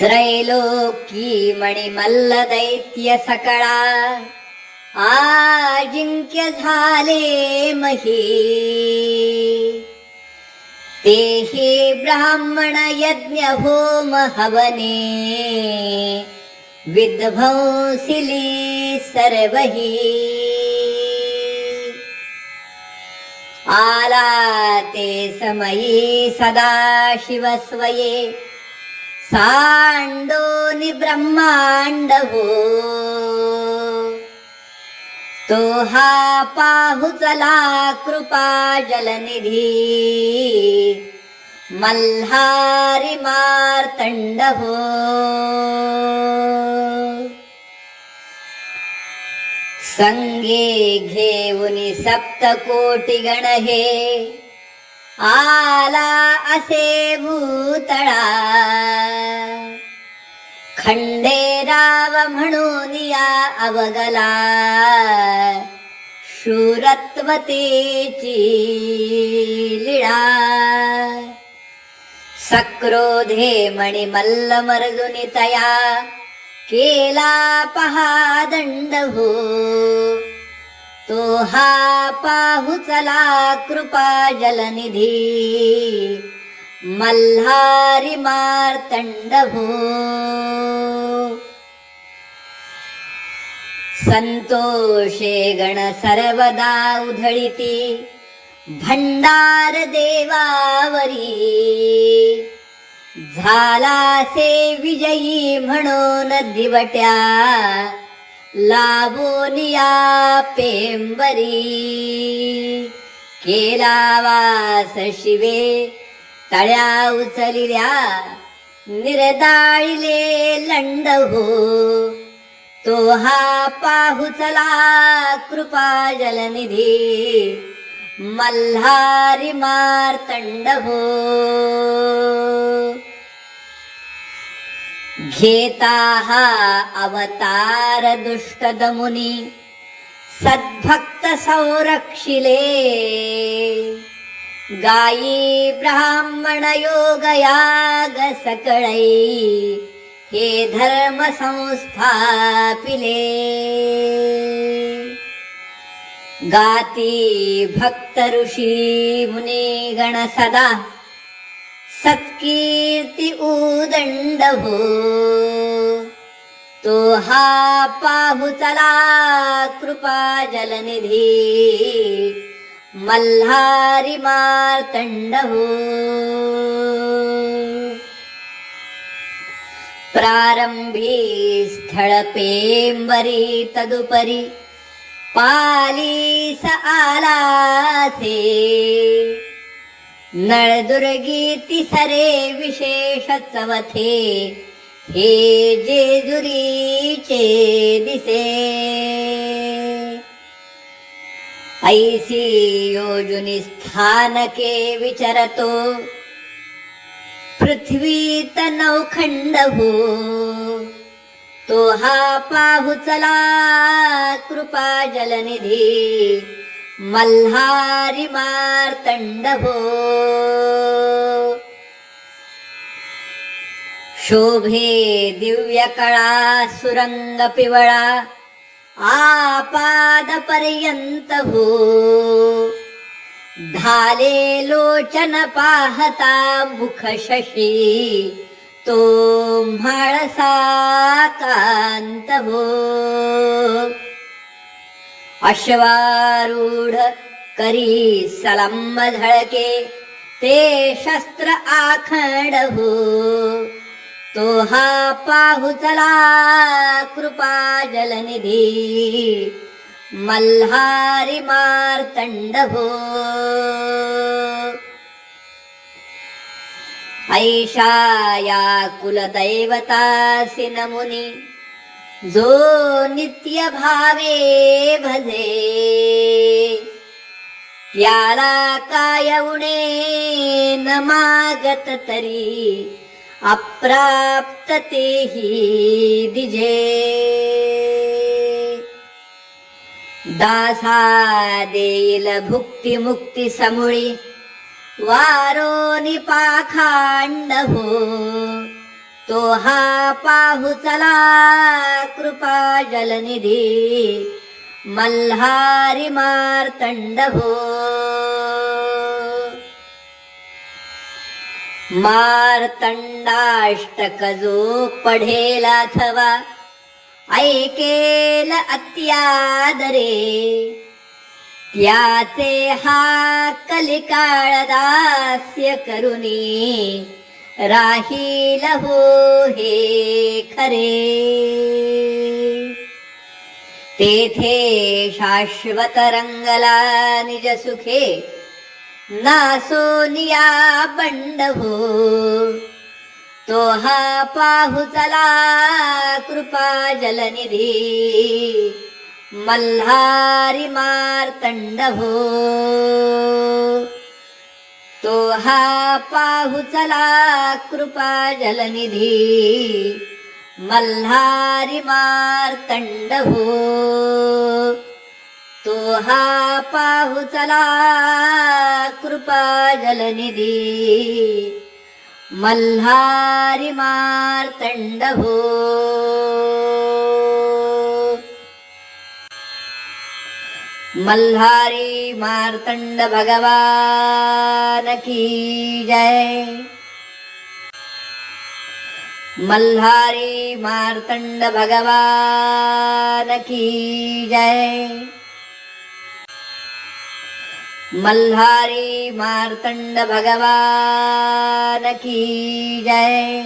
त्रैलोक्यीमणिमल्लदैत्यसकला आजिङ्क्यधा ते हि ब्राह्मणयज्ञभूमहवने विद्भौसिले सर्वहि। आलाते समये सदाशिव स्वये सांडोनि ब्रह्मांड हो तो हा पाहुचला कृपा जलनिधी मल्हारी मार्तंड हो संगे घेऊनी सप्तकोटी गण हे आला असे भूतळा. खंडेराव म्हणून या अवगला. शूरत्वतेची लीळा. सक्रोधे मणिमल्ल मर्दुनी तया. केला पहा दंड हो तो हा पाहुचला कृपा जलनिधी. मल्हारी मार्तंड हो. संतोषे गण सर्वदा उधळीती. भंडार देवावरी. झाला से विजयी म्हणून दिवट्या. लाबोनिया पेंबरी. केलावास शिवे तळ्या उचलिल्या निर्दाळिले लंड हो तो हा पाहुचला कृपा जलनिधी मल्हारी मार्तंड हो घेताः अवतारदुष्टदमुनि सद्भक्तसंरक्षिले। गायी ब्राह्मणयोगयागसकळै हे धर्मसंस्थापिले। गाति भक्तषी मुनिगणसदा सत्कीर्ती उदंड हो तो हा पाहुचला कृपा जलनिधी। मल्हारी मार्तंड हो प्रारंभी स्थळ पेंबरी तदुपरी स आलासे। नळदुर्गी सरे विशेष चवथे हे जेजुरीचे दिसे. ऐसी योजुनी स्थानके विचरतो पृथ्वी नौखंड हो. तो हा पाहुचला कृपा जलनिधी ಮಲ್ಹಾರಿ ಮಾರ್ತಂಡವೋ ಶೋಭೆ ದಿವ್ಯಕಳಾ ಸುರಂಗ ಪಿವಳ ಆಪಾದ ಪರ್ಯಂತವೋ. ಧಾಲೆ ಲೋಚನ ಪಾಹತಾ ಮುಖ ಶಶಿ ತೋಂಬಾಳ ಸಾಕಾಂತವೋ. अश्वारूढ करी सलम्ब धळके ते शस्त्र आखंड हो. तो हा पाहुचला कृपा जलनिधी मल्हारी मार्तंड हो. ऐशा या कुलदैवतासी नमुनी जो नित्य भावे भजे त्याला काय उणे न मागत तरी अप्राप्त तेही दिजे. दासा देईल भुक्ती मुक्ती समुळी वारो निपाखांड हो. तो हा पाहू चला कृपा जलनिधी. मल्हारी मार्तंड हो. मार्तंडाष्टक जो पढेल अथवा ऐकेल अत्यादरे. त्याचे हा कलिकाळदास्य करुणी राहील हो हे खरे। तेथे शाश्वत रंगला निज सुखे नासोनिया बंड हो। तो हा पाहू चला कृपा जलनिधी मल्हारी मार्तंड हो। तो हा पाहू चला कृपा जलनिधी. मल्हारी मार्तंड हो. तो हा पाहू चला कृपा जलनिधी. मल्हारी मार्तंड हो. मल्हारी मार्तंड भगवान की जय। मल्हारी मार्तंड भगवान की जय। मल्हारी मार्तंड भगवान की जय।